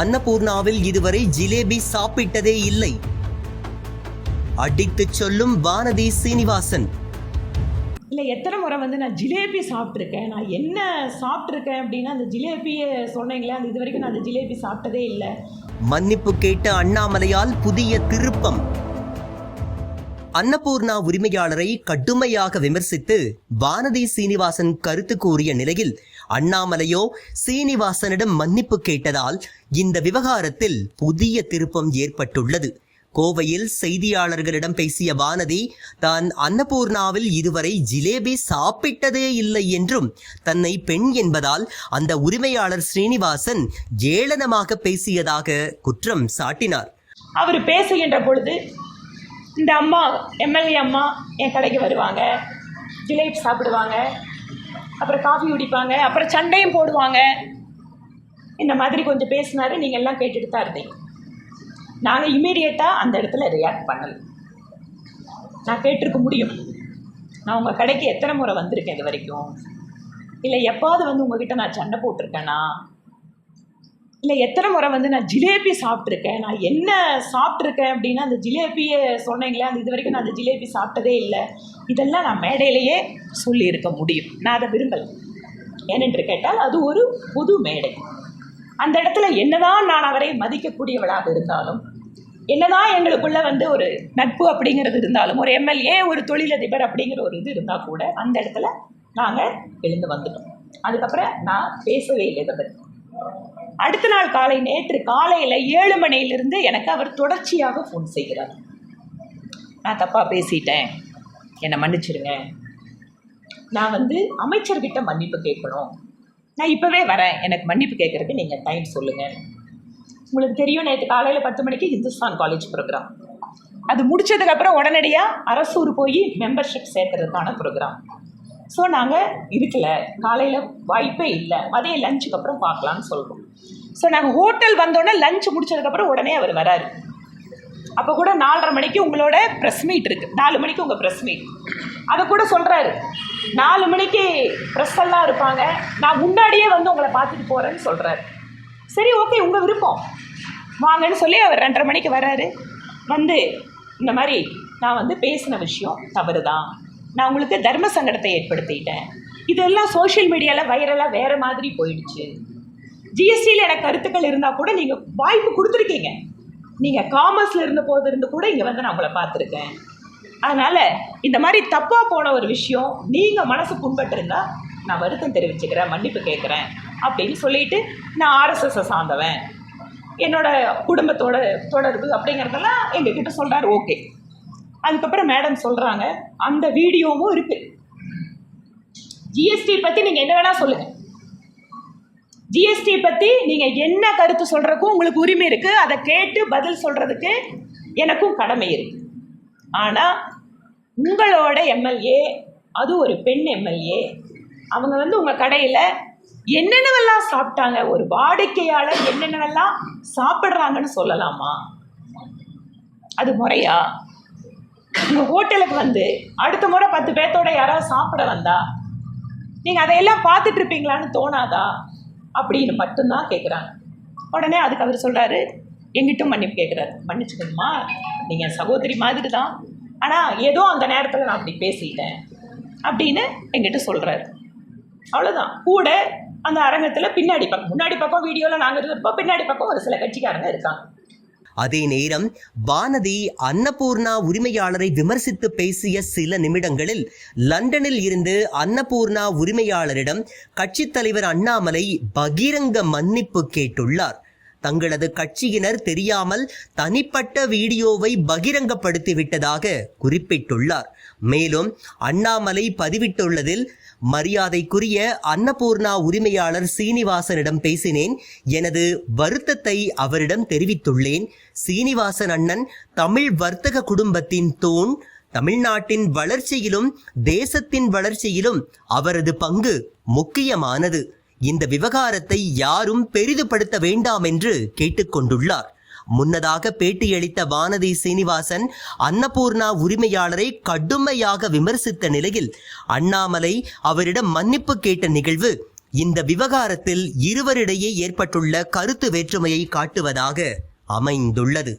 அன்னபூர்ணாவில் இதுவரை ஜிலேபி சாப்பிட்டதே இல்லை. அடித்துச் சொல்லும் வானதி சீனிவாசன். இல்லை எத்தனை முறை வந்து நான் ஜிலேபி சாப்பிட்ருக்கேன் நான் என்ன சாப்பிட்ருக்கேன் அப்படின்னா அந்த ஜிலேபியை சொன்னீங்களே அந்த இது வரைக்கும் நான் அந்த ஜிலேபி சாப்பிட்டதே இல்லை. மன்னிப்பு கேட்ட அண்ணாமலையால் புதிய திருப்பம். அன்னபூர்ணா உரிமையாளரை கடுமையாக விமர்சித்து வானதி சீனிவாசன் கருத்து கூறிய நிலையில் அண்ணாமலையோ சீனிவாசனிடம் மன்னிப்பு கேட்டதால் இந்த விவகாரத்தில் புதிய திருப்பம் ஏற்பட்டுள்ளது. கோவையில் செய்தியாளர்களிடம் பேசிய வானதி தான் அன்னபூர்ணாவில் இதுவரை ஜிலேபி சாப்பிட்டதே இல்லை என்றும் தன்னை பெண் என்பதால் அந்த உரிமையாளர் ஸ்ரீனிவாசன் ஏளனமாக பேசியதாக குற்றம் சாட்டினார். அவர் பேசுகின்ற பொழுது இந்த அம்மா எம்எல்ஏ அம்மா என் கடைக்கு வருவாங்க ஜிலேபி சாப்பிடுவாங்க அப்புறம் காஃபி குடிப்பாங்க அப்புறம் சண்டையும் போடுவாங்க. இந்த மாதிரி கொஞ்சம் பேசினாரு நீங்கள் எல்லாம் கேட்டுட்டு தான் இருந்தீங்க. நாங்கள் இமீடியட்டாக அந்த இடத்துல ரியாக்ட் பண்ணல. நான் கேட்டிருக்க முடியும். நான் உங்கள் கடைக்கு எத்தனை முறை வந்திருக்கேன் இது வரைக்கும்? இல்லை எப்பாவது வந்து உங்ககிட்ட நான் சண்டை போட்டிருக்கேனா? இல்லை எத்தனை முறை வந்து நான் ஜிலேபி சாப்பிட்ருக்கேன் நான் என்ன சாப்பிட்ருக்கேன் அப்படின்னா அந்த ஜிலேபியை சொன்னீங்களே அந்த இது வரைக்கும் நான் அந்த ஜிலேபி சாப்பிட்டதே இல்லை. இதெல்லாம் நான் மேடையிலேயே சொல்லியிருக்க முடியும். நான் அதை விரும்பலை. ஏனென்று கேட்டால் அது ஒரு புது மேடை. அந்த இடத்துல என்னதான் நான் அவரை மதிக்கக்கூடியவளாக இருந்தாலும் என்னதான் எங்களுக்குள்ள வந்து ஒரு நட்பு அப்படிங்கிறது இருந்தாலும் ஒரு எம்எல்ஏ ஒரு தொழிலதிபர் அப்படிங்கிற ஒரு இது இருந்தால் கூட அந்த இடத்துல நாங்கள் எழுந்து வந்துட்டோம். அதுக்கப்புறம் நான் பேசவே இல்லை இதை பற்றி அடுத்த நாள் காலை நேற்று காலையில் ஏழு மணியிலிருந்து எனக்கு அவர் தொடர்ச்சியாக ஃபோன் செய்கிறார். நான் தப்பாக பேசிட்டேன். என்னை மன்னிச்சிடுங்க. நான் வந்து அமைச்சர்கிட்ட மன்னிப்பு கேட்கணும். நான் இப்போவே வரேன். எனக்கு மன்னிப்பு கேட்குறதுக்கு நீங்கள் டைம் சொல்லுங்கள் உங்களுக்கு தெரியும் நேற்று காலையில் பத்து மணிக்கு இந்துஸ்தான் காலேஜ் ப்ரோக்ராம் அது முடிச்சதுக்கப்புறம் உடனடியாக அரசூர் போய் மெம்பர்ஷிப் சேர்க்கறதுக்கான ப்ரோக்ராம் ஸோ நாங்கள் இருக்கல. காலையில் வாய்ப்பே இல்லை. மதியம் லஞ்சுக்கு அப்புறம் பார்க்கலான்னு சொல்கிறோம் ஸோ நாங்கள் ஹோட்டல் வந்தோடனே லஞ்ச் முடிச்சதுக்கப்புறம் உடனே அவர் வராரு. அப்போ கூட நாலரை மணிக்கு உங்களோட ப்ரெஸ் மீட் இருக்குது நாலு மணிக்கு உங்கள் ப்ரெஸ் மீட் அதை கூட சொல்கிறாரு நாலு மணிக்கு ப்ரெஸ் எல்லாம் இருப்பாங்க. நான் முன்னாடியே வந்து உங்களை பார்த்துட்டு போகிறேன்னு சொல்கிறாரு சரி ஓகே உங்கள் விருப்பம். வாங்கன்னு சொல்லி அவர் ரெண்டரை மணிக்கு வர்றாரு வந்து இந்த மாதிரி நான் வந்து பேசின விஷயம் தவறு தான் நான் உங்களுக்கு தர்ம சங்கடத்தை ஏற்படுத்திட்டேன். இதெல்லாம் சோஷியல் மீடியாவில் வைரலாக வேறு மாதிரி போயிடுச்சு. ஜிஎஸ்டியில் எனக்கு கருத்துக்கள் இருந்தால் கூட நீங்கள் வாய்ப்பு கொடுத்துருக்கீங்க. நீங்கள் காமர்ஸில் இருந்த போது இருந்து கூட இங்கே வந்து நான் உங்களை பார்த்துருக்கேன். அதனால் இந்த மாதிரி தப்பாக போன ஒரு விஷயம் நீங்கள் மனசு புண்பட்டிருந்தா நான் வருத்தம் தெரிவிச்சுக்கிறேன் மன்னிப்பு கேட்குறேன் அப்படின்னு சொல்லிட்டு நான் ஆர்எஸ்எஸ்ஸை சார்ந்தவன். என்னோட குடும்பத்தோட தொடர்பு அப்படிங்கிறதெல்லாம் எங்ககிட்ட சொல்கிறார் ஓகே அதுக்கப்புறம் மேடம் சொல்கிறாங்க அந்த வீடியோவும் இருக்குது ஜிஎஸ்டி பற்றி நீங்கள் என்ன வேணால் சொல்லுங்கள் ஜிஎஸ்டி பற்றி நீங்கள் என்ன கருத்து சொல்கிறதுக்கும் உங்களுக்கு உரிமை இருக்குது அதை கேட்டு பதில் சொல்கிறதுக்கு எனக்கும் கடமை இருக்குது ஆனால் உங்களோட எம்எல்ஏ அது ஒரு பெண் எம்எல்ஏ அவங்க வந்து உங்கள் கடையில் என்னென்னவெல்லாம் சாப்பிட்டாங்க ஒரு வாடிக்கையாளர் என்னென்னவெல்லாம் சாப்பிட்றாங்கன்னு சொல்லலாமா? அது முறையா? உங்கள் ஹோட்டலுக்கு வந்து அடுத்த முறை பத்து பேர்த்தோட யாராவது சாப்பிட வந்தா நீங்கள் அதையெல்லாம் பார்த்துட்டு இருப்பீங்களான்னு தோணாதா? அப்படின்னு மட்டும்தான் கேட்குறாங்க உடனே அதுக்கு அவர் சொல்கிறாரு எங்கிட்டும் மன்னிப்பு கேட்குறாரு மன்னிச்சுக்கணுமா? நீங்கள் சகோதரி மாதிரி தான் ஆனால் ஏதோ அந்த நேரத்தில் நான் அப்படி பேசிட்டேன். அப்படின்னு எங்கிட்ட சொல்கிறாரு அவ்வளோதான் கூட அந்த அரங்கத்தில் பின்னாடி பக்கம் முன்னாடி பக்கம் வீடியோவில் நாங்கள் இருப்போம் பின்னாடி பக்கம் ஒரு சில கட்சிக்காரங்க இருக்காங்க. அதே நேரம் வானதி அன்னபூர்ணா உரிமையாளரை விமர்சித்து பேசிய சில நிமிடங்களில் லண்டனில் இருந்து அன்னபூர்ணா உரிமையாளரிடம் கட்சித் தலைவர் அண்ணாமலை பகிரங்க மன்னிப்பு கேட்டுள்ளார். தங்களது கட்சியினர் தெரியாமல் தனிப்பட்ட வீடியோவை பகிரங்கப்படுத்தி விட்டதாக குறிப்பிட்டுள்ளார். மேலும் அண்ணாமலை பதிவிட்டுள்ளதில் மரியாதைக்குரிய அன்னபூர்ணா உரிமையாளர் சீனிவாசனிடம் பேசினேன். எனது வருத்தத்தை அவரிடம் தெரிவித்துள்ளேன். சீனிவாசன் அண்ணன் தமிழ் வர்த்தக குடும்பத்தின் தூண் தமிழ்நாட்டின் வளர்ச்சியிலும் தேசத்தின் வளர்ச்சியிலும் அவரது பங்கு முக்கியமானது. இந்த விவகாரத்தை யாரும் பெரிதுபடுத்த வேண்டாம் என்று கேட்டுக்கொண்டுள்ளார். முன்னதாக பேட்டியளித்த வானதி சீனிவாசன் அன்னபூர்ணா உரிமையாளரை கடுமையாக விமர்சித்த நிலையில் அண்ணாமலை அவரிடம் மன்னிப்பு கேட்ட நிகழ்வு இந்த விவகாரத்தில் இருவரிடையே ஏற்பட்டுள்ள கருத்து வேற்றுமையை காட்டுவதாக அமைந்துள்ளது.